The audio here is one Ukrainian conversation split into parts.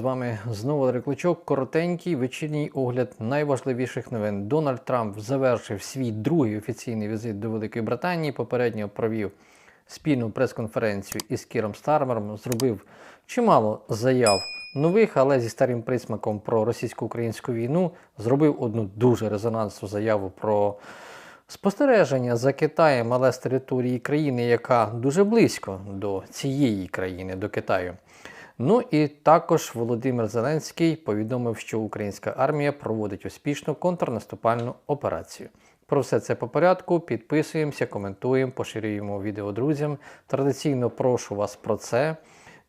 з вами знову Дарик Кличок. Коротенький вечірній огляд найважливіших новин. Дональд Трамп завершив свій другий офіційний візит до Великої Британії. Попередньо провів спільну прес-конференцію із Кіром Стармером. Зробив чимало заяв нових, але зі старим присмаком про російсько-українську війну. Зробив одну дуже резонансну заяву про спостереження за Китаєм, але з території країни, яка дуже близько до цієї країни, до Китаю. Ну і також Володимир Зеленський повідомив, що українська армія проводить успішну контрнаступальну операцію. Про все це по порядку. Підписуємося, коментуємо, поширюємо відео друзям. Традиційно прошу вас про це.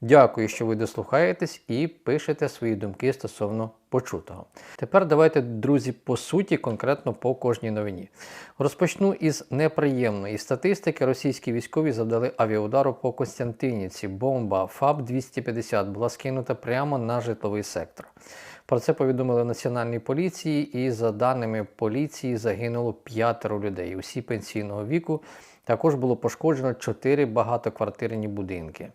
Дякую, що ви дослухаєтесь і пишете свої думки стосовно почутого. Тепер давайте, друзі, по суті, конкретно по кожній новині. Розпочну із неприємної статистики. Російські військові завдали авіаудару по Костянтинівці. Бомба ФАБ-250 була скинута прямо на житловий сектор. Про це повідомили Національній поліції, і за даними поліції загинуло п'ятеро людей. Усі пенсійного віку також було пошкоджено чотири багатоквартирні будинки.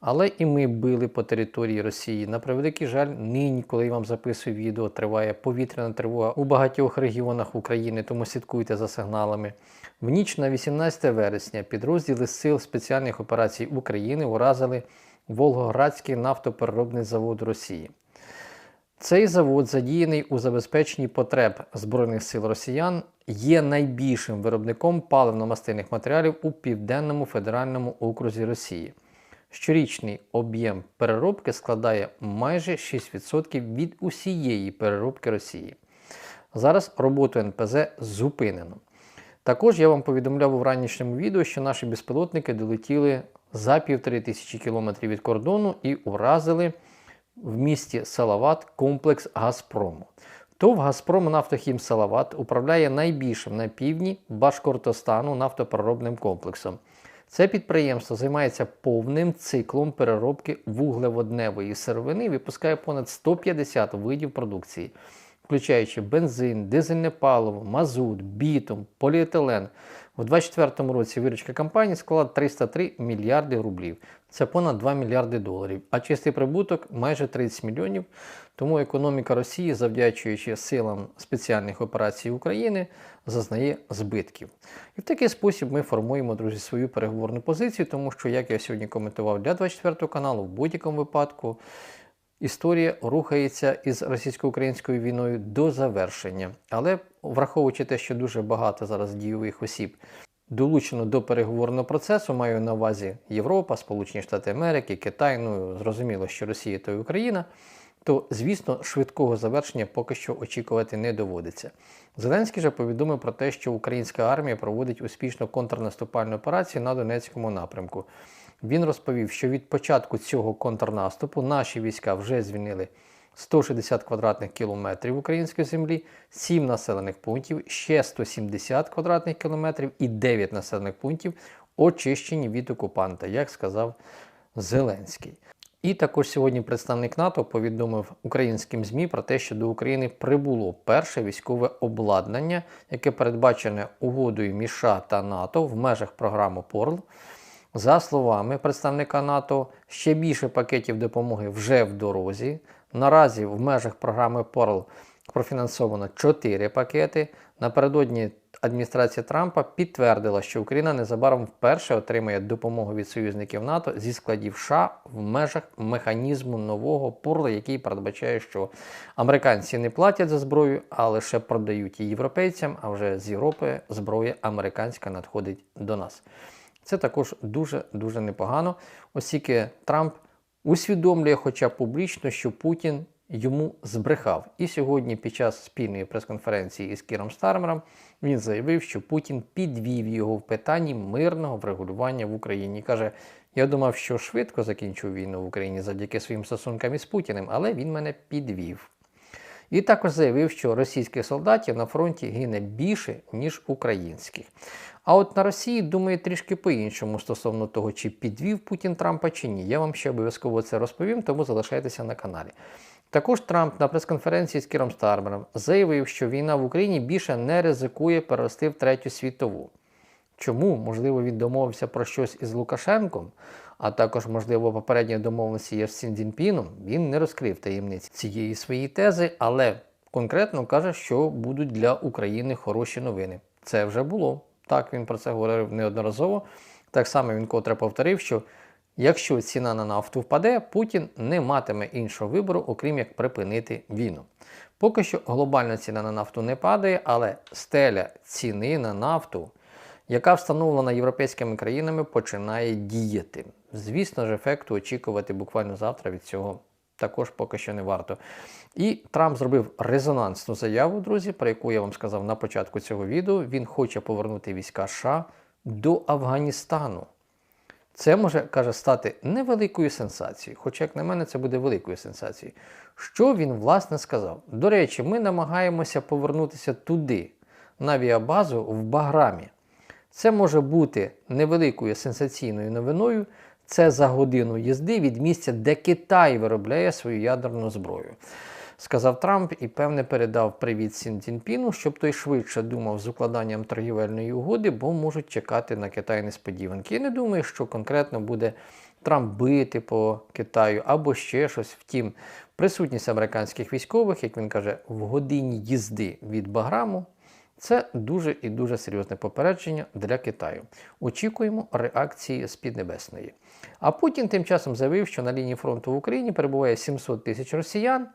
Але і ми били по території Росії. На превеликий жаль, нині, коли я вам записую відео, триває повітряна тривога у багатьох регіонах України, тому слідкуйте за сигналами. В ніч на 18 вересня підрозділи Сил спеціальних операцій України уразили Волгоградський нафтопереробний завод Росії. Цей завод, задіяний у забезпеченні потреб Збройних сил росіян, є найбільшим виробником паливно-мастильних матеріалів у Південному федеральному окрузі Росії. Щорічний об'єм переробки складає майже 6% від усієї переробки Росії. Зараз роботу НПЗ зупинено. Також я вам повідомляв у ранішньому відео, що наші безпілотники долетіли за півтори тисячі кілометрів від кордону і уразили в місті Салават комплекс Газпрому. ТОВ Газпром Нафтохім Салават управляє найбільшим на півдні Башкортостану нафтопереробним комплексом. Це підприємство займається повним циклом переробки вуглеводневої сировини і випускає понад 150 видів продукції, включаючи бензин, дизельне паливо, мазут, бітум, поліетилен. У 2024 році виручка компанії склала 303 мільярди рублів. Це понад 2 мільярди доларів, а чистий прибуток майже 30 мільйонів. Тому економіка Росії, завдячуючи силам спеціальних операцій України, зазнає збитків. І в такий спосіб ми формуємо, друзі, свою переговорну позицію, тому що, як я сьогодні коментував для 24 каналу, в будь-якому випадку історія рухається із російсько-українською війною до завершення. Але враховуючи те, що дуже багато зараз дійових осіб долучено до переговорного процесу, маю на увазі Європа, Сполучені Штати Америки, Китай, ну зрозуміло, що Росія то і Україна. То, звісно, швидкого завершення поки що очікувати не доводиться. Зеленський же повідомив про те, що українська армія проводить успішну контрнаступальну операцію на Донецькому напрямку. Він розповів, що від початку цього контрнаступу наші війська вже звільнили 160 квадратних кілометрів української землі, 7 населених пунктів, ще 170 квадратних кілометрів і 9 населених пунктів очищені від окупанта, як сказав Зеленський. І також сьогодні представник НАТО повідомив українським ЗМІ про те, що до України прибуло перше військове обладнання, яке передбачене угодою між США та НАТО в межах програми ПОРЛ. За словами представника НАТО, ще більше пакетів допомоги вже в дорозі. Наразі в межах програми ПОРЛ профінансовано 4 пакети. Напередодні адміністрація Трампа підтвердила, що Україна незабаром вперше отримає допомогу від союзників НАТО зі складів США в межах механізму нового ПОРЛ, який передбачає, що американці не платять за зброю, а лише продають її європейцям. А вже з Європи зброя американська надходить до нас. Це також дуже-дуже непогано, оскільки Трамп усвідомлює, хоча публічно, що Путін йому збрехав. І сьогодні, під час спільної прес-конференції із Кіром Стармером, він заявив, що Путін підвів його в питанні мирного врегулювання в Україні. Каже: я думав, що швидко закінчу війну в Україні завдяки своїм стосункам із Путіним, але він мене підвів. І також заявив, що російських солдатів на фронті гине більше, ніж українських. А от на Росії думає трішки по-іншому стосовно того, чи підвів Путін Трампа чи ні. Я вам ще обов'язково це розповім, тому залишайтеся на каналі. Також Трамп на прес-конференції з Кіром Стармером заявив, що війна в Україні більше не ризикує перерости в третю світову. Чому? Можливо, він домовився про щось із Лукашенком, а також, можливо, попередні домовленості є з Сін Цзіньпіном, він не розкрив таємниці цієї своєї тези, але конкретно каже, що будуть для України хороші новини. Це вже було. Так, він про це говорив неодноразово. Так само він котре повторив, що якщо ціна на нафту впаде, Путін не матиме іншого вибору, окрім як припинити війну. Поки що глобальна ціна на нафту не падає, але стеля ціни на нафту, яка встановлена європейськими країнами, починає діяти. Звісно ж, ефекту очікувати буквально завтра від цього також поки що не варто. І Трамп зробив резонансну заяву, друзі, про яку я вам сказав на початку цього відео. Він хоче повернути війська США до Афганістану. Це може, каже, стати невеликою сенсацією, хоча, як на мене, це буде великою сенсацією. Що він власне сказав? До речі, ми намагаємося повернутися туди, на авіабазу в Баграмі. Це може бути невеликою сенсаційною новиною. Це за годину їзди від місця, де Китай виробляє свою ядерну зброю. Сказав Трамп і певне передав привіт Сін Цзіньпіну, щоб той швидше думав з укладанням торгівельної угоди, бо можуть чекати на Китай несподіванки. Я не думаю, що конкретно буде Трамп бити по Китаю або ще щось. Втім, присутність американських військових, як він каже, в годині їзди від Баграму. Це дуже і дуже серйозне попередження для Китаю. Очікуємо реакції з Піднебесної. А Путін тим часом заявив, що на лінії фронту в Україні перебуває 700 тисяч росіян.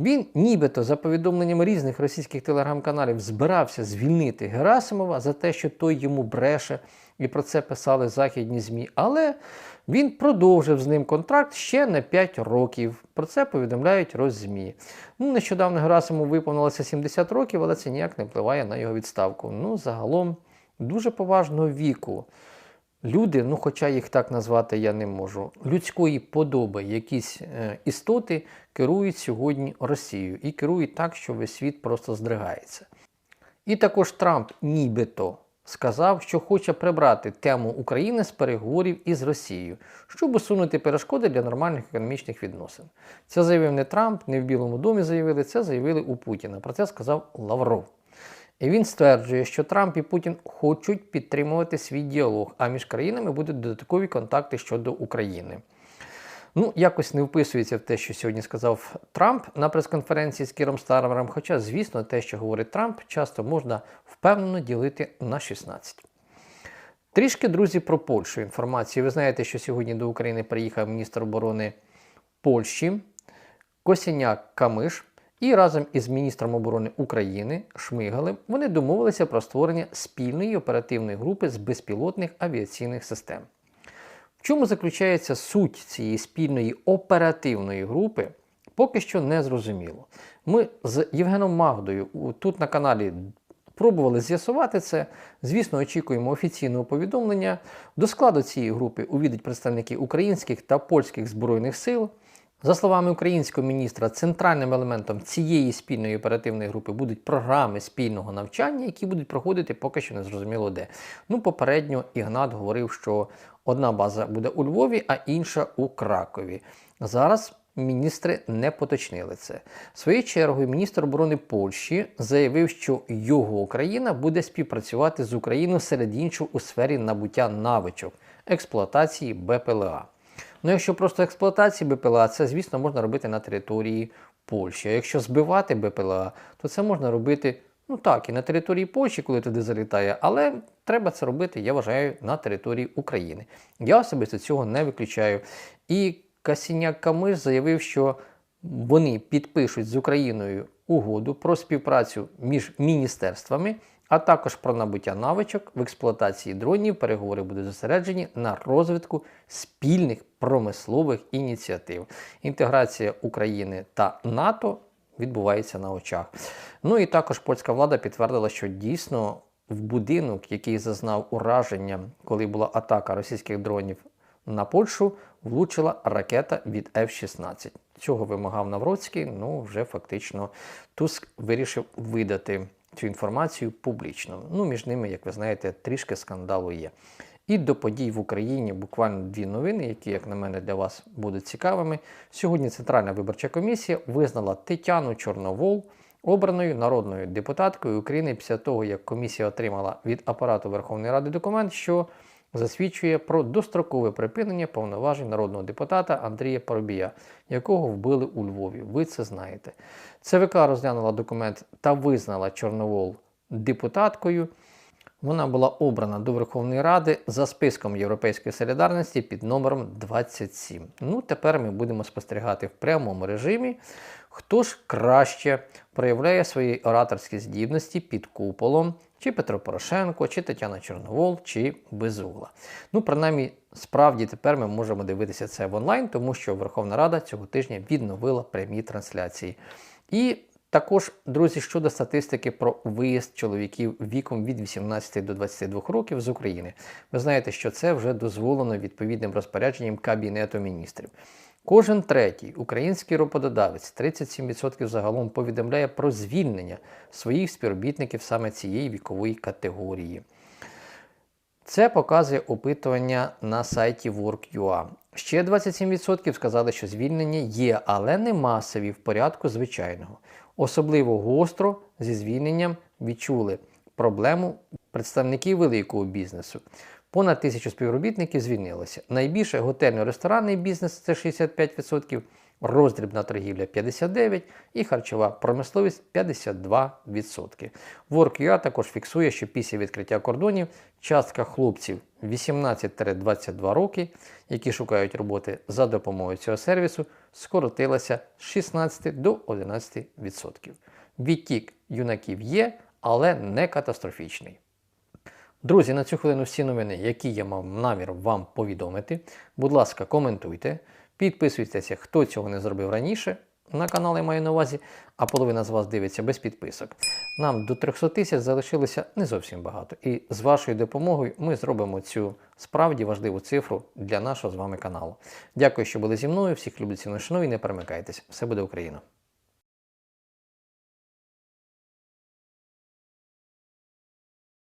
Він, нібито, за повідомленням різних російських телеграм-каналів, збирався звільнити Герасимова за те, що той йому бреше, і про це писали західні ЗМІ. Але він продовжив з ним контракт ще на 5 років. Про це повідомляють Роззмі. Ну, нещодавно Герасиму виповнилося 70 років, але це ніяк не впливає на його відставку. Ну, загалом, дуже поважного віку. Люди, ну хоча їх так назвати я не можу, людської подоби, якісь е, істоти керують сьогодні Росією і керують так, що весь світ просто здригається. І також Трамп нібито сказав, що хоче прибрати тему України з переговорів із Росією, щоб усунути перешкоди для нормальних економічних відносин. Це заявив не Трамп, не в Білому домі заявили, це заявили у Путіна. Про це сказав Лавров. І він стверджує, що Трамп і Путін хочуть підтримувати свій діалог, а між країнами будуть додаткові контакти щодо України. Ну, якось не вписується в те, що сьогодні сказав Трамп на прес-конференції з Кіром Стармером. Хоча, звісно, те, що говорить Трамп, часто можна впевнено ділити на 16. Трішки, друзі, про Польщу інформації. Ви знаєте, що сьогодні до України приїхав міністр оборони Польщі Косіняк Камиш. І разом із міністром оборони України Шмигалем вони домовилися про створення спільної оперативної групи з безпілотних авіаційних систем. В чому заключається суть цієї спільної оперативної групи, поки що не зрозуміло. Ми з Євгеном Магдою тут на каналі пробували з'ясувати це. Звісно, очікуємо офіційного повідомлення. До складу цієї групи увійдуть представники українських та польських збройних сил. За словами українського міністра, центральним елементом цієї спільної оперативної групи будуть програми спільного навчання, які будуть проходити поки що не зрозуміло де. Ну, попередньо Ігнат говорив, що одна база буде у Львові, а інша у Кракові. Зараз міністри не поточнили це. Своєю чергою, міністр оборони Польщі заявив, що його країна буде співпрацювати з Україною серед іншого у сфері набуття навичок експлуатації БПЛА. Ну, якщо просто експлуатації БПЛА, це, звісно, можна робити на території Польщі. А якщо збивати БПЛА, то це можна робити, ну так, і на території Польщі, коли туди залітає, але треба це робити, я вважаю, на території України. Я особисто цього не виключаю. І Касіняк Камиш заявив, що вони підпишуть з Україною угоду про співпрацю між міністерствами а також про набуття навичок в експлуатації дронів. Переговори будуть зосереджені на розвитку спільних промислових ініціатив. Інтеграція України та НАТО відбувається на очах. Ну і також польська влада підтвердила, що дійсно в будинок, який зазнав ураження, коли була атака російських дронів на Польщу, влучила ракета від F-16. Цього вимагав Навроцький, ну вже фактично Туск вирішив видати цю інформацію публічно. Ну, між ними, як ви знаєте, трішки скандалу є. І до подій в Україні буквально дві новини, які, як на мене, для вас будуть цікавими. Сьогодні Центральна виборча комісія визнала Тетяну Чорновол обраною народною депутаткою України після того, як комісія отримала від апарату Верховної Ради документ, що засвідчує про дострокове припинення повноважень народного депутата Андрія Парубія, якого вбили у Львові. Ви це знаєте. ЦВК розглянула документ та визнала Чорновол депутаткою. Вона була обрана до Верховної Ради за списком Європейської солідарності під номером 27. Ну, тепер ми будемо спостерігати в прямому режимі, хто ж краще проявляє свої ораторські здібності під куполом, чи Петро Порошенко, чи Тетяна Чорновол, чи Безугла. Ну, принаймні, справді тепер ми можемо дивитися це в онлайн, тому що Верховна Рада цього тижня відновила прямі трансляції. І також, друзі, щодо статистики про виїзд чоловіків віком від 18 до 22 років з України. Ви знаєте, що це вже дозволено відповідним розпорядженням Кабінету міністрів. Кожен третій український роботодавець, 37% загалом, повідомляє про звільнення своїх співробітників саме цієї вікової категорії. Це показує опитування на сайті Work.ua. Ще 27% сказали, що звільнення є, але не масові в порядку звичайного. Особливо гостро зі звільненням відчули проблему представників великого бізнесу. Понад тисячу співробітників звільнилося. Найбільше готельно-ресторанний бізнес це 65%, роздрібна торгівля 59% і харчова промисловість 52%. Work.ua також фіксує, що після відкриття кордонів частка хлопців 18-22 роки, які шукають роботи за допомогою цього сервісу, скоротилася з 16 до 11%. Відтік юнаків є, але не катастрофічний. Друзі, на цю хвилину всі новини, які я мав намір вам повідомити. Будь ласка, коментуйте, підписуйтеся, хто цього не зробив раніше. На канал я маю на увазі, а половина з вас дивиться без підписок. Нам до 300 тисяч залишилося не зовсім багато. І з вашою допомогою ми зробимо цю справді важливу цифру для нашого з вами каналу. Дякую, що були зі мною. Всіх люблю ціну шаную і не перемикайтесь. Все буде Україна!